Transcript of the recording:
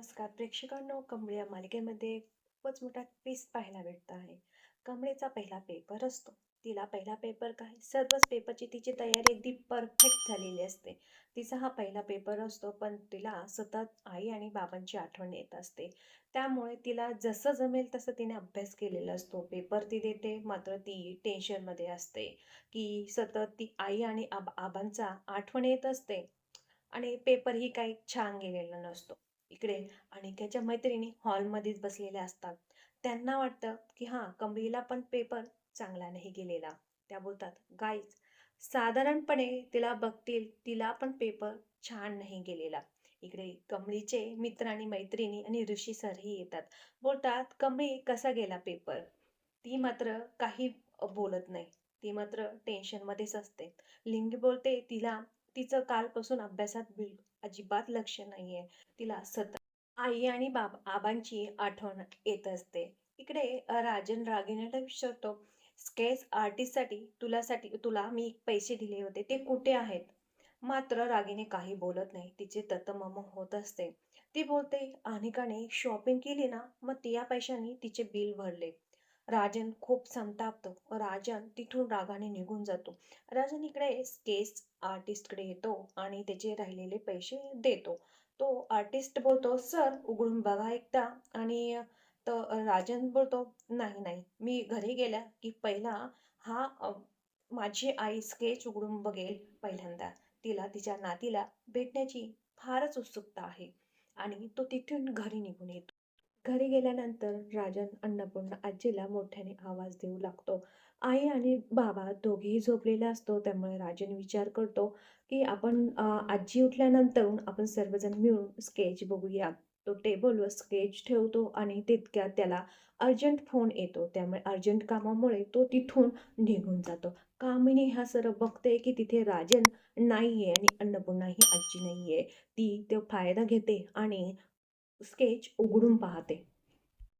नमस्कार. प्रेक्षकांनो कमळे या मालिकेमध्ये खूपच मोठा ट्विस्ट पाहायला भेटत आहे. कमळेचा पहिला पेपर असतो. तिला पहिला पेपर काय? सर्वच पेपरची तिची तयारी अगदी परफेक्ट झालेली असते. तिचा हा पहिला पेपर असतो पण तिला सतत आई आणि बाबांची आठवण येत असते. त्यामुळे तिला जसं जमेल तसं तिने अभ्यास केलेला असतो. पेपर ती देते मात्र ती टेन्शनमध्ये असते की सतत ती आई आणि आब आबांचा आठवण येत असते आणि पेपरही काही छान गेलेला नसतो. इकडे आणि त्याच्या मैत्रिणी हॉलमध्येच बसलेल्या असतात. त्यांना वाटतं की हां कमळीला पण पेपर चांगला नाही गेलेला. त्या बोलतात गाईज साधारणपणे तिला बघतील तिला पण पेपर छान नाही गेलेला. इकडे कमळीचे मित्र आणि मैत्रिणी आणि ऋषी सरही येतात. बोलतात कमळी कसा गेला पेपर ती मात्र काही बोलत नाही. ती मात्र टेन्शनमध्येच असते. लिंगी बोलते तिला तिचं कालपासून अभ्यासात बिल अजिबात लक्ष नाही आहे तिला सतत आई आणि बाब आबांची आठवण येत असते. इकडे राजन रागिणीला विचारतो स्केच आर्टिस्टसाठी तुलासाठी तुला मी पैसे दिले होते. ते कुठे आहेत? मात्र रागिने काही बोलत नाही. तिचे ततमम होत असते. ती बोलते अनिकाने शॉपिंग केली ना मग ती या पैशाने तिचे बिल भरले. राजन खूप संतापतो. राजन तिथून रागाने निघून जातो. राजन इकडे स्केच आर्टिस्टकडे येतो आणि त्याचे राहिलेले पैसे देतो. तो आर्टिस्ट बोलतो सर उघडून बघा एकदा. आणि तर राजन बोलतो नाही नाही मी घरी गेल्या की पहिला हा माझी आई स्केच उघडून बघेल पहिल्यांदा. तिला तिच्या नातीला भेटण्याची फारच उत्सुकता आहे. आणि तो तिथून घरी निघून येतो. घरी गेल्यानंतर राजन अन्नपूर्णा आजीला मोठ्याने आवाज देऊ लागतो. आई आणि बाबा दोघेही झोपलेले असतो. त्यामुळे राजन विचार करतो की आपण आजी उठल्यानंतर आपण सर्वजण मिळून स्केच बघूया. तो टेबलवर स्केच ठेवतो आणि तितक्यात त्याला अर्जंट फोन येतो. त्यामुळे अर्जंट कामामुळे तो तिथून निघून जातो. कामिनी हा सर्व बघते की तिथे राजन नाही आहे आणि अन्नपूर्णा ही आजी नाही आहे ती तो फायदा घेते आणि स्केच उघडून पाहते.